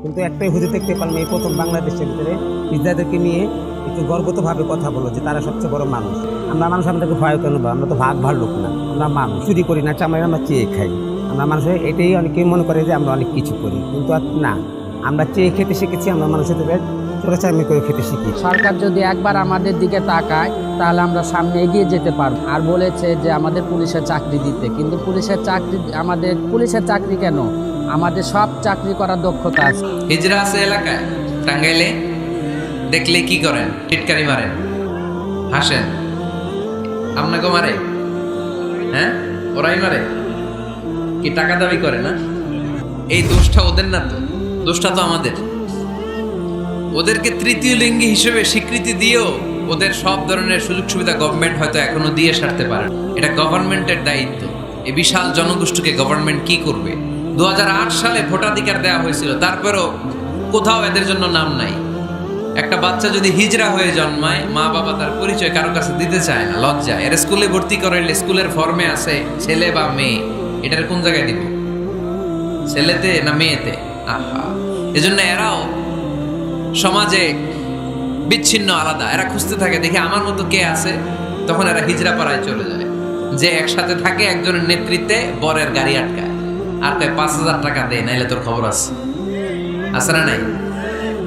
কিন্তু একটাই হুজুর দেখতে পারলাম এই প্রথম বাংলাদেশের ভিতরে ইসরায়েলদেরকে নিয়ে একটু গর্বতভাবে কথা বলো যে তারা সবচেয়ে বড় মানুষ। আমরা মানুষ, আমাদেরকে ভয় কেন আমরা তো ভাগ ভার লোক না। আমরা মানুষ, চুরি করি না চামাই আমরা চেয়ে খাই। আমরা মানুষের এটাই অনেকেই মনে করে যে আমরা অনেক কিছু করি, কিন্তু না। আমরা চেয়ে খেতে শিখেছি, আমরা মানুষের চোরাচামি করে খেতে শিখি। সরকার যদি একবার আমাদের দিকে তাকায়, তাহলে আমরা সামনে এগিয়ে যেতে পারব। আর বলেছে যে আমাদের পুলিশের চাকরি দিতে, কিন্তু পুলিশের চাকরি, আমাদের পুলিশের চাকরি কেন? আমাদের সব চাকরি করার দক্ষতা আছে। হিজরা আছে এলাকায়, টাঙ্গাইলে? দেখলে কি করেন? টিটকারি মারেন, হাসেন। আপনাকে মারে? হ্যাঁ? ওরাই মারে? কি টাকা দাবি করে না? এই দোষটা ওদের না তো? দোষটা তো আমাদের। ওদেরকে তৃতীয় লিঙ্গি হিসেবে স্বীকৃতি দিয়েও ওদের সব ধরনের সুযোগ সুবিধা গভর্নমেন্ট হয়তো এখনও দিয়ে সারতে পারে এটা গভর্নমেন্টের দায়িত্ব। এই বিশাল জনগোষ্ঠীকে গভর্নমেন্ট কি করবে? দু হাজার আট সালে ভোটাধিকার দেওয়া হয়েছিল। তারপরেও কোথাও এদের জন্য নাম নাই। একটা বাচ্চা যদি হিজড়া হয়ে জন্মায়, মা বাবা তার পরিচয় কারও কাছে দিতে চায় না লজ্জা এর স্কুলে ভর্তি করাইলে স্কুলের ফর্মে আছে, ছেলে বা মেয়ে। এটার কোন জায়গায় দিব? ছেলেতে না মেয়েতে? আহা। এজন্য এরাও সমাজে বিচ্ছিন্ন আলাদা। এরা খুঁজতে থাকে, দেখি আমার মতো কে আছে, তখন এরা হিজড়া পাড়ায় চলে যায়। যে একসাথে থাকে একজনের নেতৃত্বে বরের গাড়ি আটকায়। আর কয়, পাঁচ হাজার টাকা দেয় নাইলে তোর খবর আছে। আছে না নাই?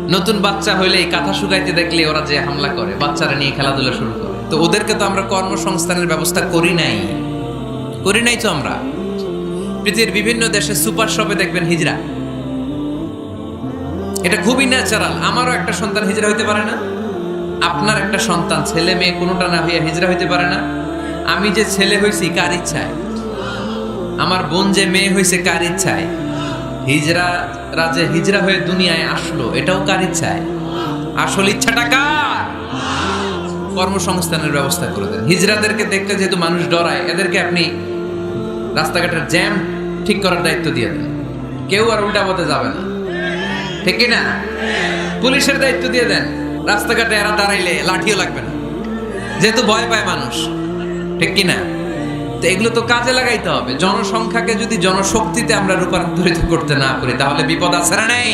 নতুন বাচ্চা হইলে এই কাঁথা শুকাইতে দেখলে ওরা যে হামলা করে, বাচ্চারা নিয়ে খেলাধুলা শুরু করে। তো ওদেরকে তো আমরা কর্মসংস্থানের ব্যবস্থা করি নাই। করি নাই তো আমরা। পৃথিবীর বিভিন্ন দেশে সুপার শপে দেখবেন হিজরা। এটা খুবই ন্যাচারাল আমারও একটা সন্তান হিজরা হইতে পারে না। আপনার একটা সন্তান, ছেলে মেয়ে, কোনোটা না হইয়া হিজরা হইতে পারে না। আমি যে ছেলে হয়েছি কার ইচ্ছায়? আমার বোন যে মেয়ে হয়েছে কার ইচ্ছায়? হিজরা রাজে হিজরা হয়ে দুনিয়ায় আসলো, এটাও কার ইচ্ছায়? আসল ইচ্ছাটা কার? কর্মসংস্থানের ব্যবস্থা করে দেন। হিজরাদেরকে দেখতে যেহেতু মানুষ ডরায়, এদেরকে আপনি রাস্তাঘাটের জ্যাম ঠিক করার দায়িত্ব দিয়ে দেন। কেউ আর উল্টা পথে যাবে না। ঠিক না পুলিশের দায়িত্ব দিয়ে দেন। রাস্তাঘাটে এরা দাঁড়াইলে লাঠিও লাগবে না। যেহেতু ভয় পায় মানুষ। ঠিক কি না তো এগুলো তো কাজে লাগাইতে হবে। জনসংখ্যাকে যদি জনশক্তিতে আমরা রূপান্তরিত করতে না করি, তাহলে বিপদ আছে না নেই?